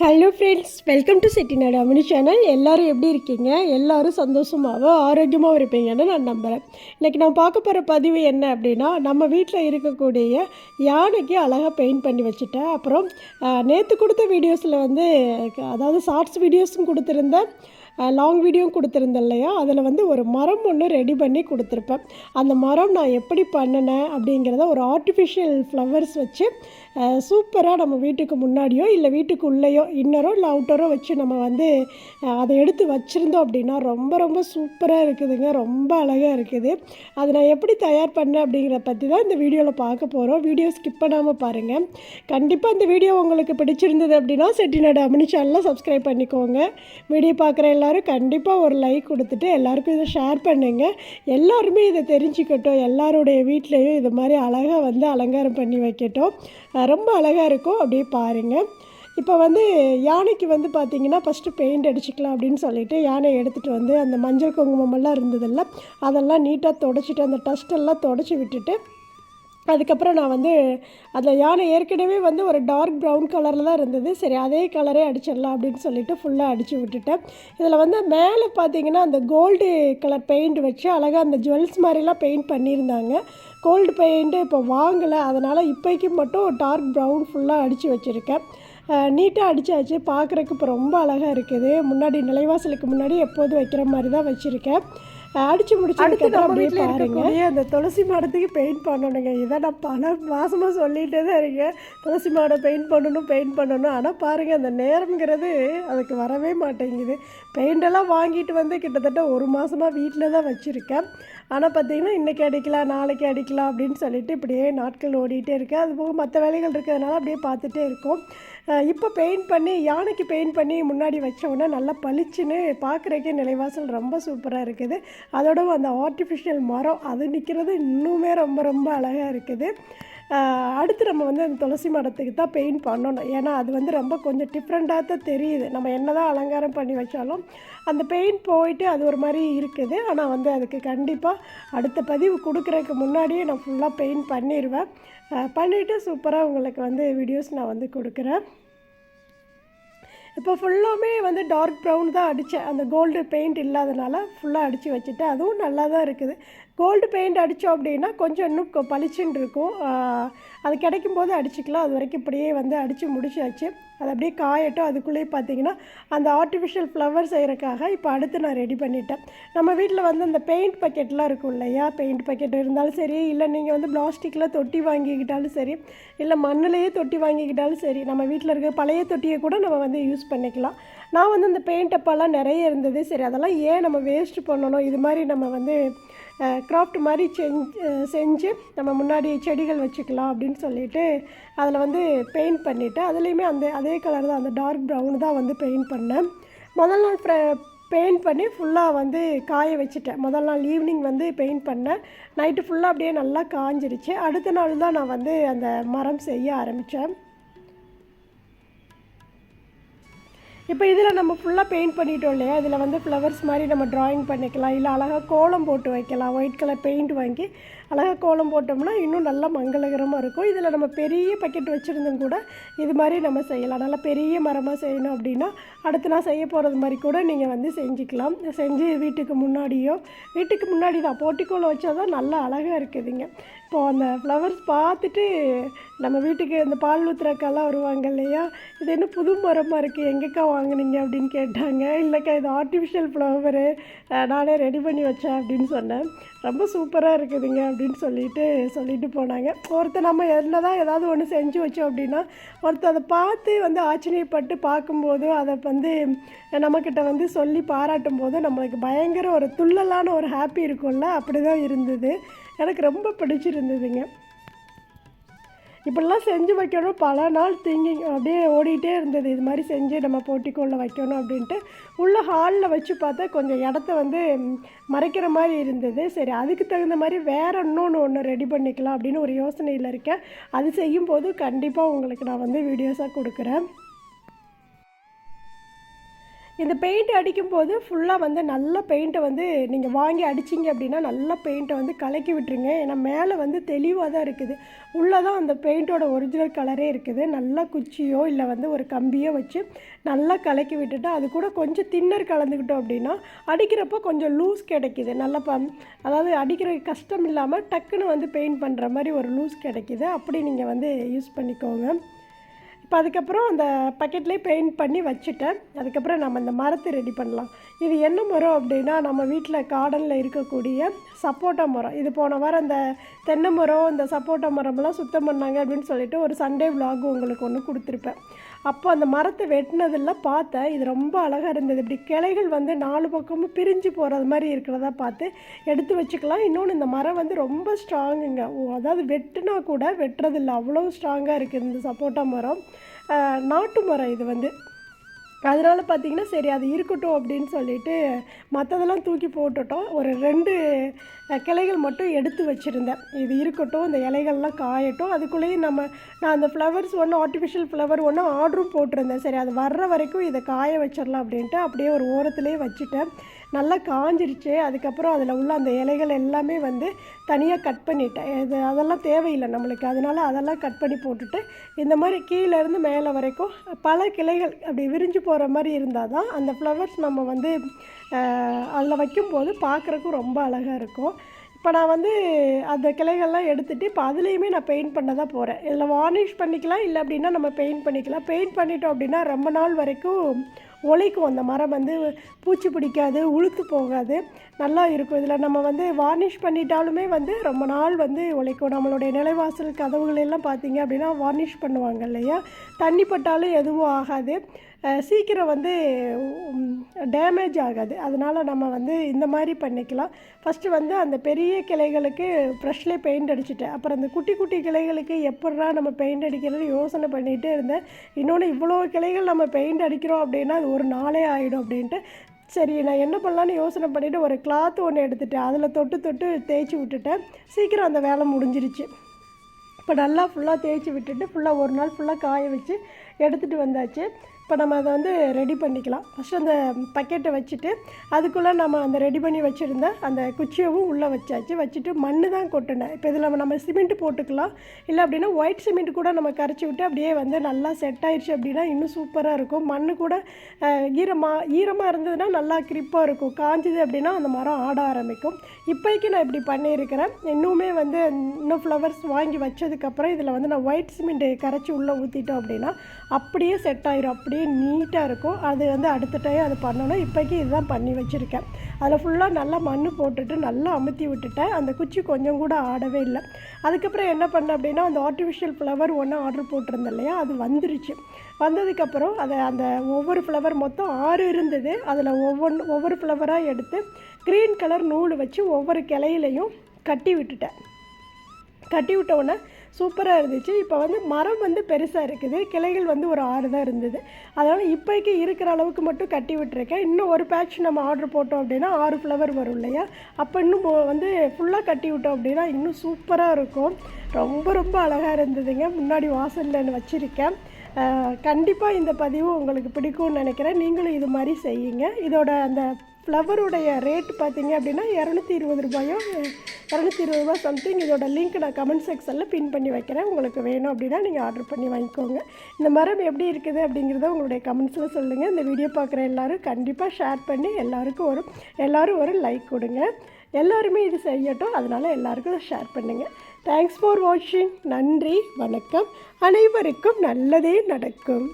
Hello friends welcome to Chettinad Amini channel எல்லோரும் எப்படி இருக்கீங்க? எல்லோரும் சந்தோஷமாகவும் ஆரோக்கியமாகவும் இருப்பீங்கன்னு நான் நம்புகிறேன் இன்றைக்கி நான் பார்க்க போகிற பதிவு என்ன அப்படின்னா நம்ம வீட்டில் இருக்கக்கூடிய யானைக்கு அழகாக பெயிண்ட் பண்ணி வச்சுட்டேன். அப்புறம் நேற்று கொடுத்த வீடியோஸில் வந்து அதாவது ஷார்ட்ஸ் வீடியோஸும் கொடுத்துருந்தேன். லாங் வீடியோவும் கொடுத்துருந்தேன் இல்லையா? அதில் வந்து ஒரு மரம் ஒன்று ரெடி பண்ணி கொடுத்துருப்பேன். அந்த மரம் நான் எப்படி பண்ணினேன் அப்படிங்கிறத ஒரு ஆர்டிஃபிஷியல் ஃப்ளவர்ஸ் வச்சு சூப்பராக நம்ம வீட்டுக்கு முன்னாடியோ இல்லை வீட்டுக்கு உள்ளேயோ இன்னரோ இல்லை அவுட்டரோ வச்சு நம்ம வந்து அதை எடுத்து வச்சுருந்தோம் அப்படின்னா ரொம்ப ரொம்ப சூப்பராக இருக்குதுங்க. ரொம்ப அழகாக இருக்குது. அதை நான் எப்படி தயார் பண்ணேன் அப்படிங்கிறத பற்றி தான் இந்த வீடியோவில் பார்க்க போகிறோம் வீடியோ ஸ்கிப் பண்ணாமல் பாருங்கள் கண்டிப்பாக இந்த வீடியோ உங்களுக்கு பிடிச்சிருந்தது அப்படின்னா செட்டிநாடு அமினி சேனலில் சப்ஸ்கிரைப் பண்ணிக்கோங்க. வீடியோ பார்க்குற எல்லாரும் கண்டிப்பாக ஒரு லைக் கொடுத்துட்டு எல்லாருக்கும் இதை ஷேர் பண்ணுங்கள் எல்லாருமே இதை தெரிஞ்சுக்கட்டும். எல்லாருடைய வீட்லேயும் இது மாதிரி அழகாக வந்து அலங்காரம் பண்ணி வைக்கட்டும். ரொம்ப அழகாக இருக்கும். அப்படியே பாருங்கள் இப்போ வந்து யானைக்கு வந்து பார்த்திங்கன்னா ஃபஸ்ட்டு பெயிண்ட் அடிச்சுக்கலாம் அப்படின்னு சொல்லிட்டு யானையை எடுத்துகிட்டு வந்து அந்த மஞ்சள் குங்குமமெல்லாம் இருந்ததில்ல அதெல்லாம் நீட்டாக தொடச்சிட்டு அந்த டஸ்ட் எல்லாம் தொடச்சி விட்டுட்டு அதுக்கப்புறம் நான் வந்து அதில் யானை ஏற்கனவே வந்து ஒரு டார்க் ப்ரௌன் கலரில் தான் இருந்தது. சரி அதே கலரே அடிச்சிடலாம் அப்படின்னு சொல்லிட்டு ஃபுல்லாக அடித்து விட்டுட்டேன். இதில் வந்து மேலே பார்த்தீங்கன்னா அந்த கோல்டு கலர் பெயிண்ட் வச்சு அழகாக அந்த ஜுவல்ஸ் மாதிரிலாம் பெயிண்ட் பண்ணியிருந்தாங்க. கோல்டு பெயிண்ட்டு இப்போ வாங்கலை. அதனால் இப்போக்கு மட்டும் டார்க் ப்ரௌன் ஃபுல்லாக அடித்து வச்சுருக்கேன். நீட்டாக அடித்தாச்சு பார்க்குறக்கு இப்போ ரொம்ப அழகாக இருக்குது. முன்னாடி நிலைவாசலுக்கு முன்னாடி எப்போதும் வைக்கிற மாதிரி தான் வச்சுருக்கேன். அடித்து முடிச்சு நம்ம வீட்டில் இருக்கக்கூடிய அந்த துளசி மாடத்துக்கு பெயிண்ட் பண்ணணுங்க. இதை நான் பல மாதமாக சொல்லிகிட்டே தான் இருக்கேன். துளசி மாடம் பெயிண்ட் பண்ணணும் பெயிண்ட் பண்ணணும். ஆனால் பாருங்கள் அந்த நேரம்ங்கிறது அதுக்கு வரவே மாட்டேங்குது. பெயிண்டெல்லாம் வாங்கிட்டு வந்து கிட்டத்தட்ட ஒரு மாதமாக வீட்டில் தான் வச்சுருக்கேன். ஆனால் பார்த்தீங்கன்னா இன்றைக்கி அடிக்கலாம் நாளைக்கு அடிக்கலாம் அப்படின்னு சொல்லிட்டு இப்படியே நாட்கள் ஓடிட்டே இருக்கு. அது போக மற்ற வேலைகள் இருக்கிறதுனால அப்படியே பார்த்துட்டே இருக்கோம். இப்போ பெயிண்ட் பண்ணி யானைக்கு பெயிண்ட் பண்ணி முன்னாடி வச்சோன்னா நல்லா பளிச்சுன்னு பார்க்குறக்கே நிலைவாசல் ரொம்ப சூப்பராக இருக்குது. அதோட அந்த ஆர்டிஃபிஷியல் மரம் அது நிற்கிறது இன்னுமே ரொம்ப ரொம்ப அழகாக இருக்குது. அடுத்து நம்ம வந்து அந்த துளசி மரத்துக்கு தான் பெயிண்ட் பண்ணணும். ஏன்னா அது வந்து ரொம்ப கொஞ்சம் டிஃப்ரெண்ட்டாக தான் தெரியுது. நம்ம என்ன தான் அலங்காரம் பண்ணி வச்சாலும் அந்த பெயிண்ட் போயிட்டு அது ஒரு மாதிரி இருக்குது. ஆனால் வந்து அதுக்கு கண்டிப்பாக அடுத்த பதிவு கொடுக்குறதுக்கு முன்னாடியே நான் ஃபுல்லாக பெயிண்ட் பண்ணிடுவேன் பண்ணிவிட்டு சூப்பராக உங்களுக்கு வந்து வீடியோஸ் நான் வந்து கொடுக்குறேன். இப்போ ஃபுல்லாமே வந்து டார்க் ப்ரௌன் தான் அடித்தேன் அந்த கோல்டு பெயிண்ட் இல்லாதனால ஃபுல்லாக அடித்து வச்சுட்டேன். அதுவும் நல்லா தான் இருக்குது. கோல்டு பெயிண்ட் அடித்தோம் அப்படின்னா கொஞ்சம் இன்னும் கொ- பளிச்சுன்னு இருக்கும். அது கிடைக்கும் போது அடிச்சுக்கலாம். அது வரைக்கும் இப்படியே வந்து அடித்து முடிச்சாச்சு. அது அப்படியே காயட்டும். அதுக்குள்ளேயே பார்த்தீங்கன்னா அந்த ஆர்டிஃபிஷியல் ஃப்ளவர் செய்கிறக்காக இப்போ அடுத்து நான் ரெடி பண்ணிட்டேன். நம்ம வீட்டில் வந்து அந்த பெயிண்ட் பக்கெட்லாம் இருக்கும் இல்லையா? பெயிண்ட் பக்கெட் இருந்தாலும் சரி இல்லை நீங்கள் வந்து பிளாஸ்டிக்கில் தொட்டி வாங்கிக்கிட்டாலும் சரி இல்லை மண்ணிலேயே தொட்டி வாங்கிக்கிட்டாலும் சரி நம்ம வீட்டில் இருக்க பழைய தொட்டியை கூட நம்ம வந்து யூஸ் பண்ணிக்கலாம். நான் வந்து அந்த பெயிண்ட் அப்பெல்லாம் நிறைய இருந்தது. சரி அதெல்லாம் ஏன் நம்ம வேஸ்ட் பண்ணணும்? இது மாதிரி நம்ம வந்து கிராஃப்ட் மாதிரி செஞ்சு செஞ்சு நம்ம முன்னாடி செடிகள் வச்சுக்கலாம் அப்படின்னு சொல்லிட்டு அதில் வந்து பெயிண்ட் பண்ணிவிட்டு அதுலேயுமே அந்த அதே கலர் தான் அந்த டார்க் ப்ரௌன் தான் வந்து பெயிண்ட் பண்ணேன். முதல் நாள் பெயிண்ட் பண்ணி ஃபுல்லாக வந்து காய வச்சுட்டேன். முதல் நாள் ஈவினிங் வந்து பெயிண்ட் பண்ணேன். நைட்டு ஃபுல்லாக அப்படியே நல்லா காஞ்சிருச்சு. அடுத்த நாள் தான் நான் வந்து அந்த மரம் செய்ய ஆரம்பித்தேன் இப்போ இதில் நம்ம ஃபுல்லாக பெயிண்ட் பண்ணிட்டோம் இல்லையா? இதில் வந்து ஃப்ளவர்ஸ் மாதிரி நம்ம ட்ராயிங் பண்ணிக்கலாம். இல்லை அழகாக கோலம் போட்டு வைக்கலாம். ஒயிட் கலர் பெயிண்ட் வாங்கி அழகாக கோலம் போட்டோம்னா இன்னும் நல்லா மங்களகரமாக இருக்கும். இதில் நம்ம பெரிய பக்கெட் வச்சுருந்தும் கூட இது மாதிரி நம்ம செய்யலாம். நல்லா பெரிய மரமாக செய்யணும் அப்படின்னா அடுத்து நான் செய்ய போகிறது மாதிரி கூட நீங்கள் வந்து செஞ்சுக்கலாம். செஞ்சு வீட்டுக்கு முன்னாடியோ வீட்டுக்கு முன்னாடி தான் போட்டிக்கோல வச்சா தான் நல்லா அழகாக இருக்குதுங்க. இப்போது அந்த ஃப்ளவர்ஸ் பார்த்துட்டு நம்ம வீட்டுக்கு இந்த பால் ஊத்துறக்கெல்லாம் வருவாங்க இல்லையா? இது என்ன புது மரமாக இருக்குது எங்கேக்கா வாங்குனீங்க அப்படின்னு கேட்டாங்க. இல்லைக்கா இது ஆர்டிஃபிஷியல் ஃப்ளவரு நானே ரெடி பண்ணி வச்சேன் அப்படின்னு சொன்னேன். ரொம்ப சூப்பராக இருக்குதுங்க அப்படின்னு அப்படின்னு சொல்லிட்டு சொல்லிட்டு போனாங்க. ஒருத்தர் நம்ம என்ன தான் ஏதாவது ஒன்று செஞ்சு வச்சோம் அப்படின்னா ஒருத்தர் அதை பார்த்து வந்து ஆச்சரியப்பட்டு பார்க்கும்போது அதை வந்து நம்மக்கிட்ட வந்து சொல்லி பாராட்டும் போது நம்மளுக்கு பயங்கர ஒரு துள்ளலான ஒரு ஹாப்பி இருக்கும்ல? அப்படி தான் இருந்தது. எனக்கு ரொம்ப பிடிச்சிருந்ததுங்க. இப்படிலாம் செஞ்சு வைக்கணும். பல நாள் திங்கிங் அப்படியே ஓடிக்கிட்டே இருந்தது. இது மாதிரி செஞ்சு நம்ம போட்டிக்கோளில் வைக்கணும் அப்படின்ட்டு உள்ளே ஹாலில் வச்சு பார்த்தா கொஞ்சம் இடத்த வந்து மறைக்கிற மாதிரி இருந்தது. சரி அதுக்கு தகுந்த மாதிரி வேறு இன்னொன்று ஒன்று ரெடி பண்ணிக்கலாம் அப்படின்னு ஒரு யோசனையில் இருக்கேன். அது செய்யும்போது கண்டிப்பாக உங்களுக்கு நான் வந்து வீடியோஸாக கொடுக்குறேன். இந்த பெயிண்ட் அடிக்கும்போது ஃபுல்லாக வந்து நல்ல பெயிண்ட்டை வந்து நீங்கள் வாங்கி அடிச்சிங்க அப்படின்னா நல்ல பெயிண்ட்டை வந்து கலக்கி விட்டுருங்க. ஏன்னா மேலே வந்து தெளிவாக தான் இருக்குது. உள்ளே தான் அந்த பெயிண்ட்டோட ஒரிஜினல் கலரே இருக்குது. நல்லா குச்சியோ இல்லை வந்து ஒரு கம்பியோ வச்சு நல்லா கலக்கி விட்டுட்டு அது கூட கொஞ்சம் தின்னர் கலந்துக்கிட்டோம் அப்படின்னா அடிக்கிறப்போ கொஞ்சம் லூஸ் கிடைக்கிது. நல்லா ப அதாவது அடிக்கிற கஷ்டம் இல்லாமல் டக்குன்னு வந்து பெயிண்ட் பண்ணுற மாதிரி ஒரு லூஸ் கிடைக்கிது. அப்படி நீங்கள் வந்து யூஸ் பண்ணிக்கோங்க. இப்போ அதுக்கப்புறம் அந்த பக்கெட்லேயே பெயிண்ட் பண்ணி வச்சுட்டேன். அதுக்கப்புறம் நம்ம இந்த மரத்தை ரெடி பண்ணலாம். இது என்ன மரம் அப்படின்னா நம்ம வீட்டில் கார்டனில் இருக்கக்கூடிய சப்போட்டா மரம். இது போன வாரம் அந்த தென்னை மரம் இந்த சப்போட்டா மரமெல்லாம் சுத்தம் பண்ணாங்க அப்படின்னு சொல்லிட்டு ஒரு சண்டே விலாகு உங்களுக்கு ஒன்று கொடுத்துருப்பேன். அப்போ அந்த மரத்தை வெட்டினதில் பார்த்தேன். இது ரொம்ப அழகாக இருந்தது. இப்படி கிளைகள் வந்து நாலு பக்கமும் பிரிஞ்சு போகிறது மாதிரி இருக்கிறதா பார்த்து எடுத்து வச்சுக்கலாம். இன்னொன்று இந்த மரம் வந்து ரொம்ப ஸ்ட்ராங்குங்க ஓ அதாவது வெட்டினா கூட வெட்டுறதில்ல. அவ்வளோ ஸ்ட்ராங்காக இருக்குது இந்த சப்போட்டா மரம். நாட்டு மரம் இது வந்து. அதனால் பார்த்தீங்கன்னா சரி அது இருக்கட்டும் அப்படின்னு சொல்லிட்டு மற்றதெல்லாம் தூக்கி போட்டுட்டோம். ஒரு ரெண்டு கிளைகள் மட்டும் எடுத்து வச்சுருந்தேன். இது இருக்கட்டும் இந்த இலைகள்லாம் காயட்டும். அதுக்குள்ளேயும் நம்ம நான் அந்த ஃப்ளவர்ஸ் ஒன்று ஆர்டிஃபிஷியல் ஃப்ளவர் ஒன்று ஆர்டரும் போட்டிருந்தேன். சரி அது வர்ற வரைக்கும் இதை காய வச்சிடலாம் அப்படின்ட்டு அப்படியே ஒரு ஓரத்துலேயே வச்சுட்டேன். நல்லா காஞ்சிருச்சு. அதுக்கப்புறம் அதில் உள்ள அந்த இலைகள் எல்லாமே வந்து தனியாக கட் பண்ணிட்டேன். இது அதெல்லாம் தேவையில்லை நம்மளுக்கு. அதனால் அதெல்லாம் கட் பண்ணி போட்டுட்டு இந்த மாதிரி கீழேருந்து மேலே வரைக்கும் பல கிளைகள் அப்படி விரிஞ்சு போகிற மாதிரி இருந்தால் தான் அந்த ஃப்ளவர்ஸ் நம்ம வந்து அதில் வைக்கும்போது பார்க்குறக்கும் ரொம்ப அழகாக இருக்கும். இப்போ நான் வந்து அந்த கிளைகள்லாம் எடுத்துகிட்டு இப்போ அதுலேயுமே நான் பெயிண்ட் பண்ண தான் போகிறேன் இதில் வார்னிஷ் பண்ணிக்கலாம் இல்லை அப்படின்னா நம்ம பெயிண்ட் பண்ணிக்கலாம். பெயிண்ட் பண்ணிட்டோம் அப்படின்னா ரொம்ப நாள் வரைக்கும் உழைக்கும் அந்த மரம் வந்து பூச்சி பிடிக்காது உளுத்து போகாது. நல்லா இருக்கும். இதில் நம்ம வந்து வார்னிஷ் பண்ணிட்டாலுமே வந்து ரொம்ப நாள் வந்து உழைக்கும் நம்மளுடைய நிலைவாசல் கதவுகள் எல்லாம் பார்த்தீங்க அப்படின்னா வார்னிஷ் பண்ணுவாங்க இல்லையா? தண்ணி பட்டாலும் எதுவும் ஆகாது. சீக்கிரம் வந்து டேமேஜ் ஆகாது. அதனால் நம்ம வந்து இந்த மாதிரி பண்ணிக்கலாம். ஃபஸ்ட்டு வந்து அந்த பெரிய கிளைகளுக்கு ப்ரஷ்லேயே பெயிண்ட் அடிச்சிட்டேன். அப்புறம் அந்த குட்டி குட்டி கிளைகளுக்கு எப்படா நம்ம பெயிண்ட் அடிக்கிறது யோசனை பண்ணிகிட்டே இருந்தேன். இன்னொன்று இவ்வளோ கிளைகள் நம்ம பெயிண்ட் அடிக்கிறோம் அப்படின்னா அது ஒரு நாளே ஆகிடும் அப்படின்ட்டு. சரி நான் என்ன பண்ணலான்னு யோசனை பண்ணிவிட்டு ஒரு கிளாத் ஒன்று எடுத்துட்டேன். அதில் தொட்டு தொட்டு தேய்ச்சி விட்டுட்டேன். சீக்கிரம் அந்த வேலை முடிஞ்சிருச்சு. இப்போ நல்லா ஃபுல்லாக தேய்ச்சி விட்டுட்டு ஃபுல்லாக ஒரு நாள் ஃபுல்லாக காய வச்சு எடுத்துகிட்டு வந்தாச்சு. இப்போ நம்ம அதை வந்து ரெடி பண்ணிக்கலாம். ஃபஸ்ட்டு அந்த பக்கெட்டை வச்சுட்டு அதுக்குள்ளே நம்ம அந்த ரெடி பண்ணி வச்சுருந்த அந்த குச்சியவும் உள்ளே வச்சாச்சு. வச்சுட்டு மண் தான் கொட்டினேன் இப்போ இதில் நம்ம சிமெண்ட் போட்டுக்கலாம். இல்லை அப்படின்னா ஒயிட் சிமெண்ட் கூட நம்ம கரைச்சி விட்டு அப்படியே வந்து நல்லா செட் ஆயிடுச்சு அப்படின்னா இன்னும் சூப்பராக இருக்கும். மண் கூட ஈரமாக ஈரமாக இருந்ததுன்னா நல்லா கிரிப்பாக இருக்கும். காஞ்சது அப்படின்னா அந்த மரம் ஆட ஆரம்பிக்கும். இப்போதைக்கு நான் இப்படி பண்ணியிருக்கிறேன். இன்னுமே வந்து இன்னும் ஃப்ளவர்ஸ் வாங்கி வச்சதுக்கப்புறம் இதில் வந்து நான் ஒயிட் சிமெண்ட் கரைச்சி உள்ளே ஊற்றிட்டோம் அப்படின்னா அப்படியே செட் ஆயிரும். அப்படியே நீட்டாக இருக்கும். அது வந்து அடுத்த டைம் அது பண்ணணும் இப்போக்கி இதுதான் பண்ணி வச்சுருக்கேன். அதில் ஃபுல்லாக நல்லா மண் போட்டுட்டு நல்லா அமுத்தி விட்டுட்டேன். அந்த குச்சி கொஞ்சம் கூட ஆடவே இல்லை. அதுக்கப்புறம் என்ன பண்ணேன் அப்படின்னா அந்த ஆர்டிஃபிஷியல் ஃப்ளவர் ஒன்று ஆர்டர் போட்டிருந்தேன் இல்லையா? அது வந்துருச்சு. வந்ததுக்கப்புறம் அதை அந்த ஒவ்வொரு ஃப்ளவர் மொத்தம் ஆறு இருந்தது. அதில் ஒவ்வொன்று ஒவ்வொரு ஃப்ளவராக எடுத்து க்ரீன் கலர் நூல் வச்சு ஒவ்வொரு கிளையிலையும் கட்டி விட்டுட்டேன். கட்டி விட்ட சூப்பராக இருந்துச்சு. இப்போ வந்து மரம் வந்து பெருசாக இருக்குது. கிளைகள் வந்து ஒரு ஆறு தான் இருந்தது. அதனால் இப்போக்கி இருக்கிற அளவுக்கு மட்டும் கட்டி விட்டுருக்கேன். இன்னும் ஒரு பேட்ச் நம்ம ஆர்டர் போட்டோம் அப்படின்னா ஆறு ஃப்ளவர் வரும் இல்லையா? அப்போ இன்னும் வந்து ஃபுல்லாக கட்டி விட்டோம் அப்படின்னா இன்னும் சூப்பராக இருக்கும். ரொம்ப ரொம்ப அழகாக இருந்ததுங்க. முன்னாடி வாசலில் வச்சுருக்கேன். கண்டிப்பாக இந்த பதிவு உங்களுக்கு பிடிக்கும்னு நினைக்கிறேன். நீங்களும் இது மாதிரி செய்யுங்க. இதோட அந்த ஃப்ளவருடைய ரேட் பார்த்தீங்க அப்படின்னா இரநூத்தி இருபது ரூபாயோ இரநூத்தி இருபது ரூபாய் சம்திங் இதோட லிங்க் நான் கமெண்ட் செக்ஷனில் பின் பண்ணி வைக்கிறேன். உங்களுக்கு வேணும் அப்படின்னா நீங்கள் ஆர்டர் பண்ணி வாங்கிக்கோங்க. இந்த மரம் எப்படி இருக்குது அப்படிங்கிறத உங்களுடைய கமெண்ட்ஸில் சொல்லுங்கள் இந்த வீடியோ பார்க்குற எல்லோரும் கண்டிப்பாக ஷேர் பண்ணி எல்லாருக்கும் ஒரு எல்லோரும் ஒரு லைக் கொடுங்க. எல்லாருமே இது செய்யட்டும். அதனால் எல்லாருக்கும் ஷேர் பண்ணுங்கள் தேங்க்ஸ் ஃபார் வாட்சிங் நன்றி வணக்கம். அனைவருக்கும் நல்லதே நடக்கும்.